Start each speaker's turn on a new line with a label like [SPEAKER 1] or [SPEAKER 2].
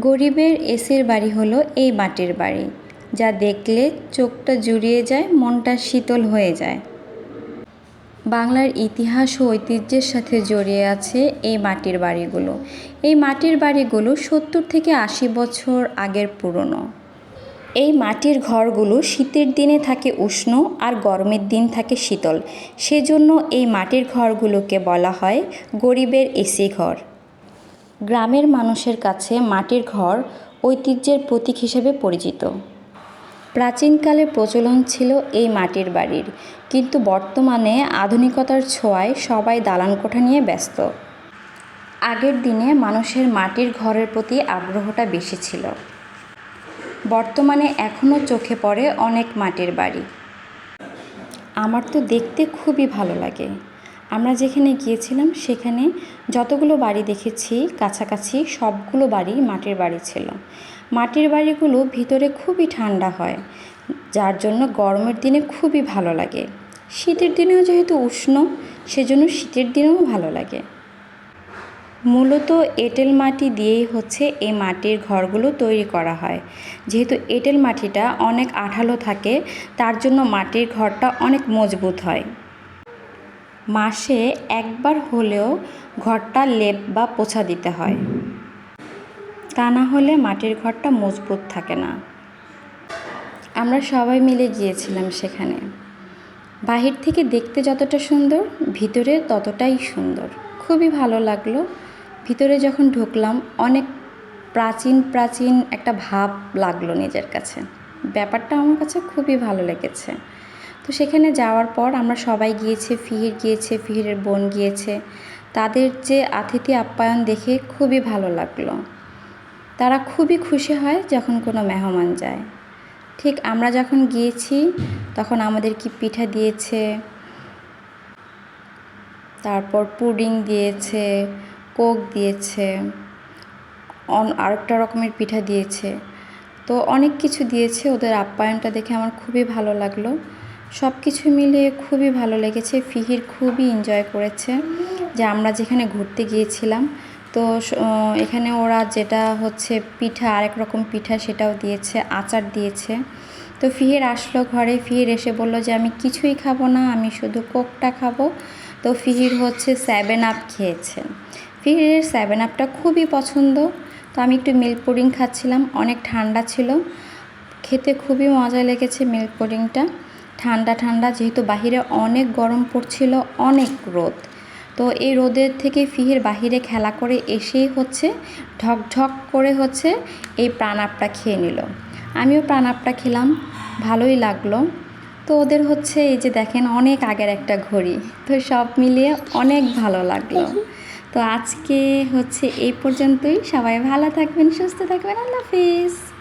[SPEAKER 1] গরিবের এসির বাড়ি হলো এই মাটির বাড়ি, যা দেখলে চোখটা জুড়িয়ে যায়, মনটা শীতল হয়ে যায়। বাংলার ইতিহাস ও ঐতিহ্যের সাথে জড়িয়ে আছে এই মাটির বাড়িগুলো। এই মাটির বাড়িগুলো সত্তর থেকে আশি বছর আগের পুরনো। এই মাটির ঘরগুলো শীতের দিনে থাকে উষ্ণ আর গরমের দিন থাকে শীতল। সেজন্য এই মাটির ঘরগুলোকে বলা হয় গরিবের এসি ঘর। গ্রামের মানুষের কাছে মাটির ঘর ঐতিহ্যের প্রতীক হিসেবে পরিচিত। প্রাচীনকালে প্রচলন ছিল এই মাটির বাড়ির, কিন্তু বর্তমানে আধুনিকতার ছোঁয়ায় সবাই দালান কোঠা নিয়ে ব্যস্ত। আগের দিনে মানুষের মাটির ঘরের প্রতি আগ্রহটা বেশি ছিল। বর্তমানে এখনও চোখে পড়ে অনেক মাটির বাড়ি। আমার তো দেখতে খুবই ভালো লাগে। আমরা যেখানে গিয়েছিলাম, সেখানে যতগুলো বাড়ি দেখেছি, কাছাকাছি সবগুলো বাড়ি মাটির বাড়ি ছিল। মাটির বাড়িগুলো ভিতরে খুবই ঠান্ডা হয়, যার জন্য গরমের দিনে খুবই ভালো লাগে। শীতের দিনেও যেহেতু উষ্ণ, সেজন্য শীতের দিনেও ভালো লাগে। মূলত এঁটেল মাটি দিয়েই হচ্ছে এই মাটির ঘরগুলো তৈরি করা হয়। যেহেতু এঁটেল মাটিটা অনেক আঠালো থাকে, তার জন্য মাটির ঘরটা অনেক মজবুত হয়। মাসে একবার হলেও ঘরটা লেপ বা পোছা দিতে হয়। তা না হলে মাটির ঘরটা মজবুত থাকে না। আমরা সবাই মিলে গিয়েছিলাম সেখানে। বাহির থেকে দেখতে যতটা সুন্দর, ভিতরে ততটাই সুন্দর। খুবই ভালো লাগল। ভিতরে যখন ঢুকলাম, অনেক প্রাচীন প্রাচীন একটা ভাব লাগল নিজের কাছে। ব্যাপারটা আমার কাছে খুবই ভালো লেগেছে। তো সেখানে যাওয়ার পর আমরা সবাই গিয়েছে, ফিহির গিয়েছে, ফিহিরের বোন গিয়েছে। তাদের যে আতিথি আপ্যায়ন দেখে খুবই ভালো লাগল। তারা খুবই খুশি হয় যখন কোনো মেহমান যায়। ঠিক আমরা যখন গিয়েছি, তখন আমাদের কি পিঠা দিয়েছে, তারপর পুডিং দিয়েছে, কোক দিয়েছে আরেকটা রকমের পিঠা দিয়েছে। তো অনেক কিছু দিয়েছে, ওদের আপ্যায়নটা দেখে আমার খুবই ভালো লাগল। সব কিছু মিলিয়ে খুবই ভালো লেগেছে। ফিহির খুবই এনজয় করেছে যে আমরা যেখানে ঘুরতে গিয়েছিলাম। তো এখানে ওরা যেটা হচ্ছে পিঠা, আরেক রকম পিঠা সেটাও দিয়েছে, আচার দিয়েছে। তো ফিহির আসলো ঘরে, ফিহির এসে বলল যে, আমি কিছুই খাব না, আমি শুধু কোকটা খাব। তো ফিহির হচ্ছে সেভেন আপ খেয়েছে। ফিহিরের সেভেন আপটা খুবই পছন্দ। তো আমি একটু মিল্ক পুডিং খাচ্ছিলাম, অনেক ঠান্ডা ছিল। খেতে খুবই মজা লেগেছে মিল্ক পুডিংটা ঠান্ডা ঠান্ডা, যেহেতু বাহিরে অনেক গরম পড়ছিল, অনেক রোদ। তো এই রোদের থেকে ফিহির বাহিরে খেলা করে এসেই হচ্ছে ঢকঢক করে হচ্ছে এই প্রাণাপটা খেয়ে নিল। আমিও প্রাণাপটা খেলাম, ভালোই লাগল। তো ওদের হচ্ছে এই যে দেখেন, অনেক আগের একটা ঘড়ি। তো সব মিলিয়ে অনেক ভালো লাগল। তো আজকে হচ্ছে এই পর্যন্তই। সবাই ভালো থাকবেন, সুস্থ থাকবেন, আল্লাহ হাফিজ।